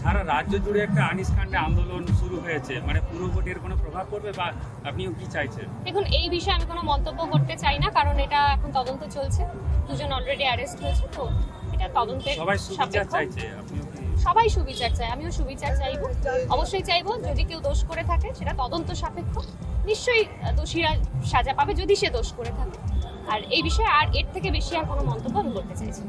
সারা রাজ্য জুড়ে একটা আনিস কাণ্ডে আন্দোলন শুরু হয়েছে। মানে পুরো ভোটের কোনো প্রভাব পড়বে বা আপনিও কি চাইছেন? দেখুন এই বিষয়ে আমি কোনো মন্তব্য করতে চাই না কারণ এটা এখন তদন্ত চলছে। দুজন অলরেডি অ্যারেস্ট হয়েছে তো এটা তদন্তের সবাই সুবিচার চাইছে আপনিও সবাই সুবিচার চায় আমিও সুবিচার চাইব। অবশ্যই চাইব যদি কেউ দোষ করে থাকে সেটা তদন্ত সাপেক্ষ। নিশ্চয়ই দোষীরা সাজা পাবে যদি সে দোষ করে থাকে। আর এই বিষয়ে আর এর থেকে বেশি আর কোনো মন্তব্য আমি করতে চাইছি